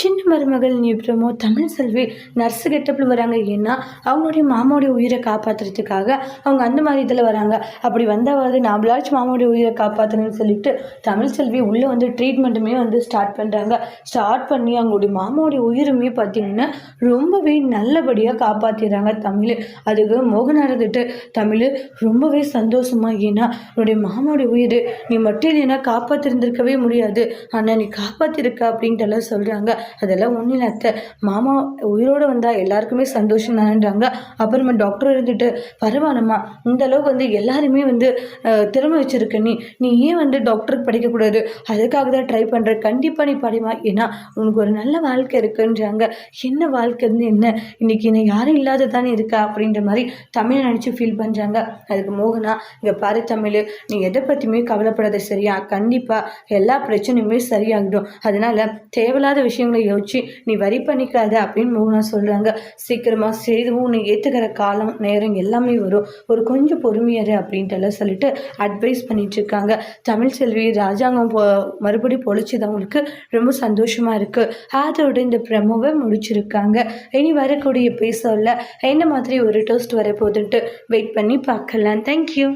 சின்ன மருமகள் நிப்ரமோ தமிழ் செல்வி நர்ஸு கெட்டப்பில் வராங்க ஏன்னா அவங்களுடைய மாமாவுடைய உயிரை காப்பாற்றுறதுக்காக அவங்க அந்த மாதிரி இதில் வராங்க. அப்படி வந்தாவது நாமளாச்சும் மாமாவுடைய உயிரை காப்பாற்றணும்னு சொல்லிட்டு தமிழ் செல்வி உள்ளே வந்து ட்ரீட்மெண்ட்டுமே வந்து ஸ்டார்ட் பண்ணுறாங்க ஸ்டார்ட் பண்ணி அவங்களுடைய மாமாவுடைய உயிருமே பார்த்திங்கன்னா ரொம்பவே நல்லபடியாக காப்பாற்றிடுறாங்க தமிழ். அதுக்கு மோகன் இருந்துட்டு தமிழ் ரொம்பவே சந்தோஷமாக ஏன்னா உன்னுடைய மாமாவுடைய உயிர் நீ மட்டும் இல்லைன்னா காப்பாற்றிருந்திருக்கவே முடியாது. ஆனால் நீ காப்பாற்றிருக்க அப்படின்ட்டு எல்லாம் சொல்கிறாங்க அதெல்லாம் ஒன்றும் இல்லை அத்தை. மாமா உயிரோடு வந்தால் எல்லாருக்குமே சந்தோஷம் தானன்றாங்க. அப்புறமா டாக்டர் இருந்துட்டு பரவாயில்லம்மா இந்த அளவுக்கு வந்து எல்லாருமே வந்து திறமை வச்சிருக்க நீ. நீ ஏன் வந்து டாக்டருக்கு படிக்கக்கூடாது அதுக்காக தான் ட்ரை பண்ணுற கண்டிப்பாக நீ படிமா ஏன்னா உனக்கு ஒரு நல்ல வாழ்க்கை இருக்குன்றாங்க. என்ன வாழ்க்கை வந்து என்ன? இன்னைக்கு என்ன யாரும் இல்லாத தானே இருக்கா? அப்படின்ற மாதிரி தமிழ் நினச்சி ஃபீல் பண்ணுறாங்க அதுக்கு மோகனா இங்கே பாரு தமிழ் நீ எதை பற்றியுமே கவலைப்படாத சரியா? கண்டிப்பாக எல்லா பிரச்சனையுமே சரியாகிடும். அதனால தேவையில்லாத விஷயங்களை யோசிச்சு நீ வரி பண்ணிக்காத அப்படின்னு மோகனா சொல்கிறாங்க சீக்கிரமாக செய்துவும் உன்னை ஏற்றுக்கிற காலம் நேரம் எல்லாமே வரும். ஒரு கொஞ்சம் பொறுமையாரு அப்படின்ட்டு எல்லாம் சொல்லிட்டு அட்வைஸ் பண்ணிட்டுருக்காங்க தமிழ் செல்வி ராஜாங்கம் போ மறுபடியும் பொழிச்சது அவங்களுக்கு ரொம்ப சந்தோஷமாக இருக்குது அதோட இந்த ப்ரமோவை முடிச்சிருக்காங்க. இனி வரக்கூடிய பேசல என்ன மாதிரி ஒரு டோஸ்ட் வரப்போகுதுன்ட்டு வெயிட் பண்ணி பார்க்கலாம். தேங்க்யூ